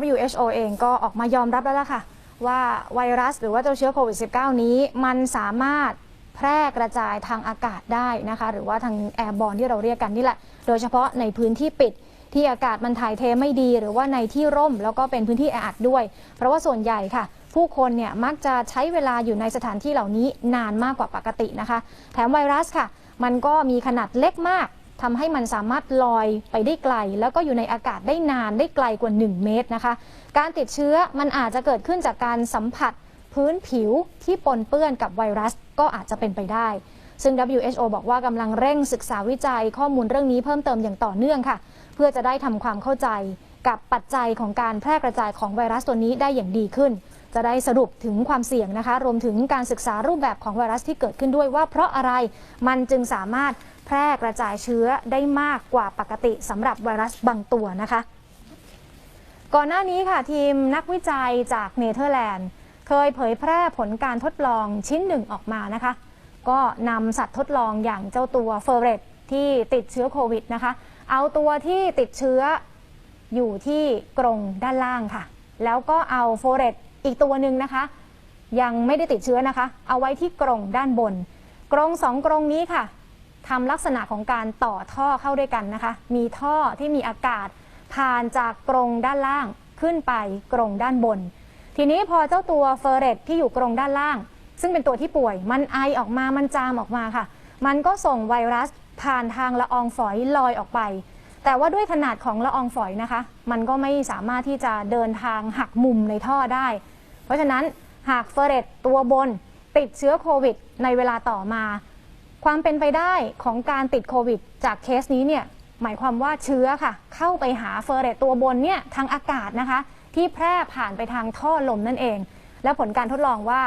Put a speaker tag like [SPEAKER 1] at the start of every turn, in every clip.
[SPEAKER 1] WHO เองก็ออกมายอมรับแล้วล่ะค่ะ ว่าไวรัสหรือว่าเจ้าเชื้อโควิด -19 นี้ มันสามารถแพร่กระจายทางอากาศได้นะคะ หรือว่าทางแอร์บอลที่เราเรียกกันนี่แหละ โดยเฉพาะในพื้นที่ปิดที่อากาศมันถ่ายเทไม่ดี หรือว่าในที่ร่ม แล้วก็เป็นพื้นที่แออัดด้วย เพราะว่าส่วนใหญ่ค่ะ ผู้คนเนี่ยมักจะใช้เวลาอยู่ในสถานที่เหล่านี้นานมากกว่าปกตินะคะ แถมไวรัสค่ะ มันก็มีขนาดเล็กมาก ทำให้มันสามารถลอยไปได้ไกล แล้วก็อยู่ในอากาศได้นานได้ไกลกว่า 1 เมตรนะคะ การติดเชื้อมันอาจจะเกิดขึ้นจากการสัมผัสพื้นผิวที่ปนเปื้อนกับไวรัสก็อาจจะเป็นไปได้ ซึ่ง WHO บอกว่ากำลังเร่งศึกษาวิจัยข้อมูลเรื่องนี้เพิ่มเติมอย่างต่อเนื่องค่ะ เพื่อจะได้ทำความเข้าใจกับปัจจัยของการแพร่กระจายของไวรัสตัวนี้ได้อย่างดีขึ้น จะได้สรุปถึงความเสี่ยงนะคะ รวมถึงการศึกษารูปแบบของไวรัสที่เกิดขึ้นด้วยว่าเพราะอะไรมันจึงสามารถ แพร่กระจายเชื้อได้มากกว่าปกติสำหรับไวรัสบางตัวนะคะ ก่อนหน้านี้ค่ะทีมนักวิจัยจากเนเธอร์แลนด์ เคยเผยแพร่ผลการทดลองชิ้นหนึ่งออกมานะคะ ก็นำสัตว์ทดลองอย่างเจ้าตัวเฟอร์เรตที่ติดเชื้อโควิดนะคะ เอาตัวที่ติดเชื้ออยู่ที่กรงด้านล่างค่ะ แล้วก็เอาโฟเรตอีกตัวหนึ่งนะคะ ยังไม่ได้ติดเชื้อนะคะ เอาไว้ที่กรงด้านบน กรงสองกรงนี้ค่ะ ทำลักษณะของการต่อท่อเข้าด้วยกันนะคะ มีท่อที่มีอากาศผ่านจากกรงด้านล่างขึ้นไปกรงด้านบน ทีนี้พอเจ้าตัวเฟอร์เรตที่อยู่กรงด้านล่าง ซึ่งเป็นตัวที่ป่วย มันไอออกมามันจามออกมาค่ะ มันก็ส่งไวรัสผ่านทางละอองฝอยลอยออกไป แต่ว่าด้วยขนาดของละอองฝอยนะคะ มันก็ไม่สามารถที่จะเดินทางหักมุมในท่อได้ เพราะฉะนั้นหากเฟอร์เรตตัวบนติดเชื้อโควิดในเวลาต่อมา ความเป็นไปได้ของการติดโควิด จากเคสนี้เนี่ยหมายความว่าเชื้อค่ะ เข้าไปหาเฟอร์เรตตัวบนเนี่ยทางอากาศนะคะ ที่แพร่ผ่านไปทางท่อลมนั่นเอง และผลการทดลองว่า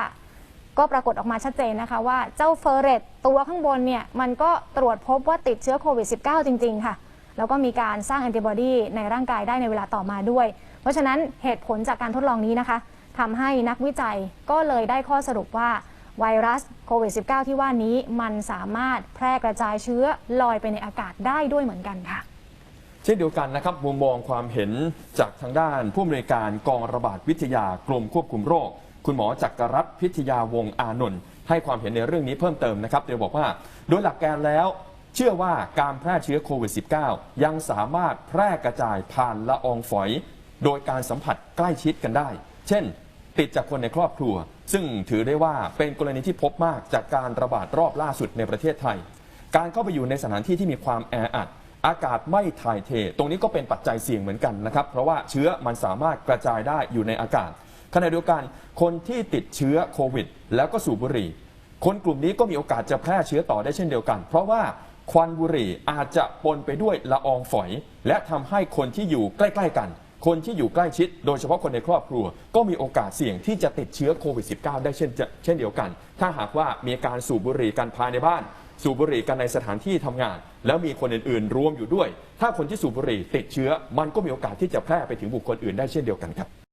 [SPEAKER 1] ก็ปรากฏออกมาชัดเจนนะคะว่าเจ้าเฟอร์เรตตัวข้างบนเนี่ยมันก็ตรวจพบว่าติดเชื้อโควิด -19 จริง ๆ ค่ะ แล้วก็มีการสร้างแอนติบอดีในร่างกายได้ในเวลาต่อมาด้วย เพราะฉะนั้นเหตุผลจากการทดลองนี้นะคะทำให้นักวิจัยก็เลยได้ข้อสรุปว่า ไวรัสโควิด -19 ที่ว่านี้มันสามารถแพร่กระจายเชื้อลอยไปในอากาศได้ด้วยเหมือนกันค่ะ
[SPEAKER 2] เช่นเดียวกันนะครับมุมมองความเห็นจากทางด้านผู้อำนวยการกองระบาดวิทยากรมควบคุมโรค คุณหมอจักรรัตน์พิทยาวงอานนท์ให้ความเห็นในเรื่องนี้เพิ่มเติมนะครับโดยบอกว่า โดยหลักการแล้ว เชื่อว่าการแพร่เชื้อโควิด -19 ยังสามารถแพร่กระจายผ่านละอองฝอย โดยการสัมผัสใกล้ชิดกันได้ เช่น ติดจากคนในครอบครัว ซึ่งถือได้ว่าเป็นกรณีที่พบมากจากการระบาดรอบล่าสุดในประเทศไทย การเข้าไปอยู่ในสถานที่ที่มีความแออัด อากาศไม่ถ่ายเท ตรงนี้ก็เป็นปัจจัยเสี่ยงเหมือนกันนะครับเพราะว่าเชื้อมันสามารถกระจายได้อยู่ในอากาศขณะเดียวกันคนที่ติดเชื้อโควิด แล้วก็สูบบุหรี่ คนกลุ่มนี้ก็มีโอกาสจะแพร่เชื้อต่อได้เช่นเดียวกัน เพราะว่าควันบุหรี่อาจจะปนไปด้วยละอองฝอย และทำให้คนที่อยู่ใกล้ ๆ กัน คนที่อยู่ใกล้ชิด โดยเฉพาะคนในครอบครัว ก็มีโอกาสเสี่ยงที่จะติดเชื้อโควิด -19 ได้เช่นเช่นเดียวกัน ถ้าหากว่ามีการสูบบุหรี่กันภายในบ้าน สูบบุหรี่กันในสถานที่ทำงาน แล้วมีคนอื่นๆ รวมอยู่ด้วย ถ้าคนที่สูบบุหรี่ติดเชื้อ มันก็มีโอกาสที่จะแพร่ไปถึงบุคคลอื่นได้เช่นเดียวกันครับ